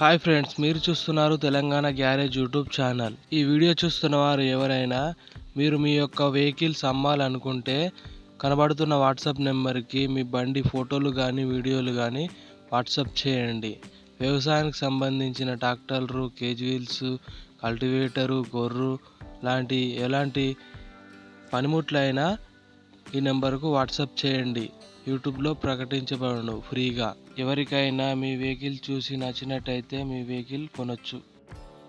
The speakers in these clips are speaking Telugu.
హాయ్ ఫ్రెండ్స్ మీరు చూస్తున్నారు తెలంగాణ గ్యారేజ్ యూట్యూబ్ ఛానల్ ఈ వీడియో చూస్తున్న వారు ఎవరైనా మీరు మీ యొక్క వెహికల్స్ అమ్మాలనుకుంటే కనబడుతున్న వాట్సాప్ నెంబర్కి మీ బండి ఫోటోలు కానీ వీడియోలు కానీ వాట్సాప్ చేయండి వ్యవసాయానికి సంబంధించిన ట్రాక్టర్లు కేజీల్స్ కల్టివేటరు గొర్రు లాంటి ఎలాంటి పనిముట్లైనా ఈ నెంబర్కు వాట్సాప్ చేయండి యూట్యూబ్లో ప్రకటించబడును ఫ్రీగా ఎవరికైనా మీ వెహికల్ చూసి నచ్చినట్టయితే మీ వెహికల్ కొనొచ్చు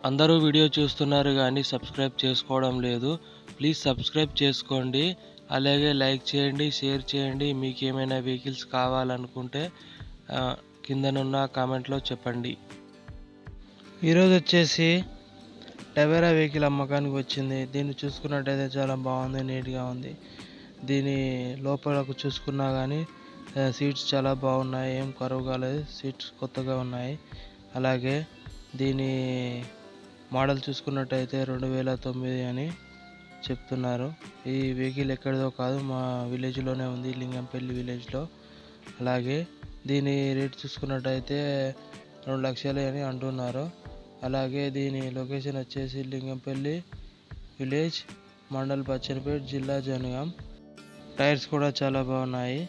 అందరూ వీడియో చూస్తున్నారు కానీ సబ్స్క్రైబ్ చేసుకోవడం లేదు ప్లీజ్ సబ్స్క్రైబ్ చేసుకోండి అలాగే లైక్ చేయండి షేర్ చేయండి మీకు ఏమైనా వెహికల్స్ కావాలనుకుంటే కిందనున్న కామెంట్లో చెప్పండి ఈరోజు వచ్చేసి టవేరా వెహికల్ అమ్మకానికి వచ్చింది దీన్ని చూసుకున్నట్టయితే చాలా బాగుంది నీట్గా ఉంది దీని లోపలకు చూసుకున్నా కానీ సీట్స్ చాలా బాగున్నాయి ఏం కరువు కాలేదు సీట్స్ కొత్తగా ఉన్నాయి అలాగే దీని మోడల్ చూసుకున్నట్టయితే రెండు వేల తొమ్మిది అని చెప్తున్నారు ఈ వెహికల్ ఎక్కడిదో కాదు మా విలేజ్లోనే ఉంది లింగంపల్లి విలేజ్లో అలాగే దీని రేట్ చూసుకున్నట్టయితే రెండు లక్షలే అని అంటున్నారు అలాగే దీని లొకేషన్ వచ్చేసి లింగంపల్లి విలేజ్ మండల్ పచ్చనిపేట జిల్లా జనగాం టైర్స్ కూడా చాలా బాగున్నాయి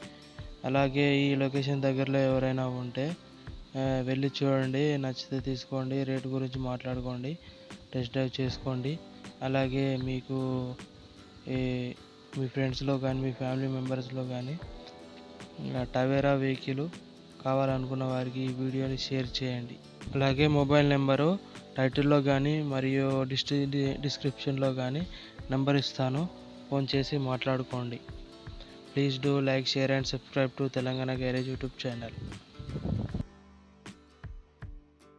అలాగే ఈ లొకేషన్ దగ్గరలో ఎవరైనా ఉంటే వెళ్ళి చూడండి నచ్చితే తీసుకోండి రేట్ గురించి మాట్లాడుకోండి టెస్ట్ డ్రైవ్ చేసుకోండి అలాగే మీకు మీ ఫ్రెండ్స్లో కానీ మీ ఫ్యామిలీ మెంబర్స్లో కానీ టవేరా వెహికల్ కావాలనుకున్న వారికి ఈ వీడియోని షేర్ చేయండి అలాగే మొబైల్ నెంబరు టైటిల్లో కానీ మరియు డిస్క్రి డిస్క్రిప్షన్లో కానీ నెంబర్ ఇస్తాను ఫోన్ చేసి మాట్లాడుకోండి Please do like, share and subscribe to Telangana Garage YouTube channel.